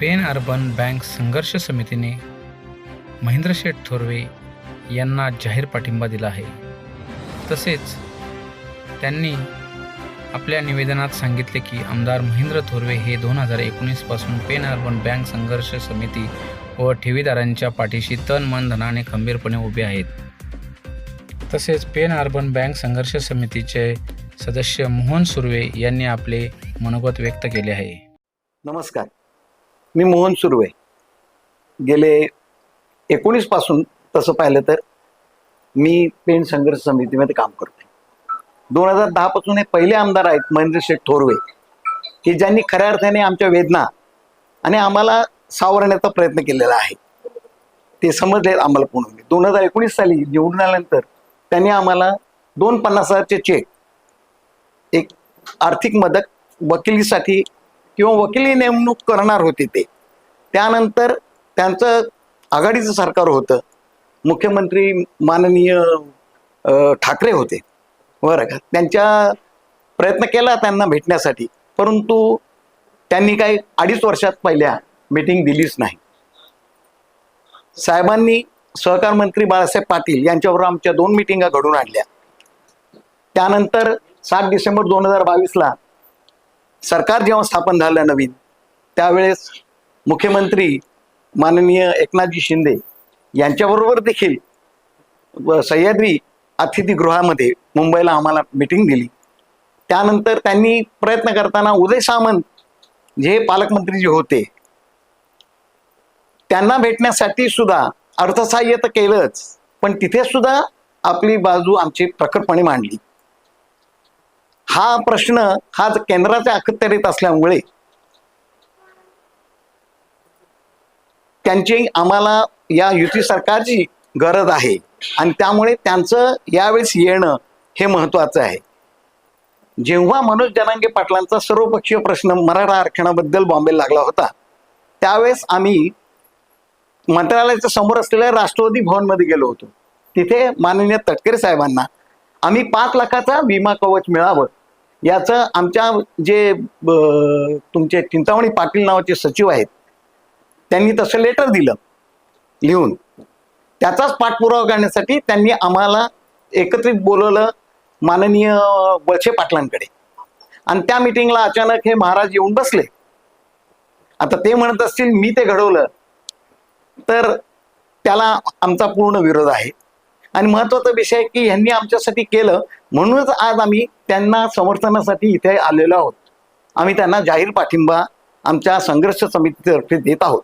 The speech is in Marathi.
पेन अर्बन बँक संघर्ष समितीने महेंद्रशेठ थोरवे यांना जाहीर पाठिंबा दिला आहे. तसेच त्यांनी आपल्या निवेदनात सांगितले की आमदार महेंद्र थोरवे हे दोन हजार एकोणीसपासून पेन अर्बन बँक संघर्ष समिती व ठेवीदारांच्या पाठीशी तन मन धनाने खंबीरपणे उभे आहेत. तसेच पेन अर्बन बँक संघर्ष समितीचे सदस्य मोहन सुर्वे यांनी आपले मनोगत व्यक्त केले आहे. नमस्कार. मी मोहन सुर्वे. गेले एकोणीसपासून तसं पाहिलं तर मी पेन संघर्ष समितीमध्ये काम करतोय. दोन हजार दहा पासून हे पहिले आमदार आहेत महेंद्र शेठ थोरवे की ज्यांनी खऱ्या अर्थाने आमच्या वेदना आणि आम्हाला सावरण्याचा प्रयत्न केलेला आहे. ते समजले आम्हाला पूर्ण दोन हजार एकोणीस साली निवडून आल्यानंतर त्यांनी आम्हाला दोन पन्नास हजारचे चेक एक आर्थिक मदत वकिलीसाठी किंवा वकिली नेमणूक करणार होते ते. त्यानंतर त्यांचं आघाडीचं सरकार होतं. मुख्यमंत्री माननीय ठाकरे होते. बरं का? त्यांच्या प्रयत्न केला त्यांना भेटण्यासाठी. परंतु त्यांनी काही अडीच वर्षात पहिल्या मीटिंग दिलीच नाही. साहेबांनी सहकार मंत्री बाळासाहेब पाटील यांच्याबरोबर आमच्या दोन मिटिंगा घडून आणल्या. त्यानंतर सात डिसेंबर दोन हजार बावीसला सरकार जेव्हा स्थापन झालं नवीन त्यावेळेस मुख्यमंत्री माननीय एकनाथजी शिंदे यांच्याबरोबर देखील सह्याद्री अतिथीगृहामध्ये मुंबईला आम्हाला मिटिंग दिली. त्यानंतर त्यांनी प्रयत्न करताना उदय सामंत जे पालकमंत्री जे होते त्यांना भेटण्यासाठी सुद्धा अर्थसहाय्य तर केलंच पण तिथे सुद्धा आपली बाजू आमची प्रकटपणे मांडली. हा प्रश्न हा केंद्राच्या अखत्यारीत असल्यामुळे त्यांची आम्हाला या युती सरकारची गरज आहे. आणि त्यामुळे त्यांचं यावेळेस येणं हे महत्वाचं आहे. जेव्हा मनोज जनांगे पाटलांचा सर्वपक्षीय प्रश्न मराठा आरक्षणाबद्दल बॉम्बेला लागला होता त्यावेळेस आम्ही मंत्रालयाच्या समोर असलेल्या राष्ट्रवादी भवनमध्ये गेलो होतो. तिथे माननीय तटकरे साहेबांना आम्ही पाच लाखाचा विमा कवच मिळावं याचं आमच्या जे ब- तुमचे चिंतामणी पाटील नावाचे सचिव आहेत त्यांनी तसं लेटर दिलं लिहून. त्याचाच पाठपुरावा करण्यासाठी त्यांनी आम्हाला एकत्रित बोलवलं माननीय वळसे पाटलांकडे. आणि त्या मिटिंगला अचानक हे महाराज येऊन बसले. आता ते म्हणत असतील मी ते घडवलं तर त्याला आमचा पूर्ण विरोध आहे. आणि महत्त्वाचा विषय की ह्यांनी आमच्यासाठी केलं म्हणूनच आज आम्ही त्यांना समर्थनासाठी इथे आलेलो आहोत. आम्ही त्यांना जाहीर पाठिंबा आमच्या संघर्ष समितीतर्फे देत आहोत.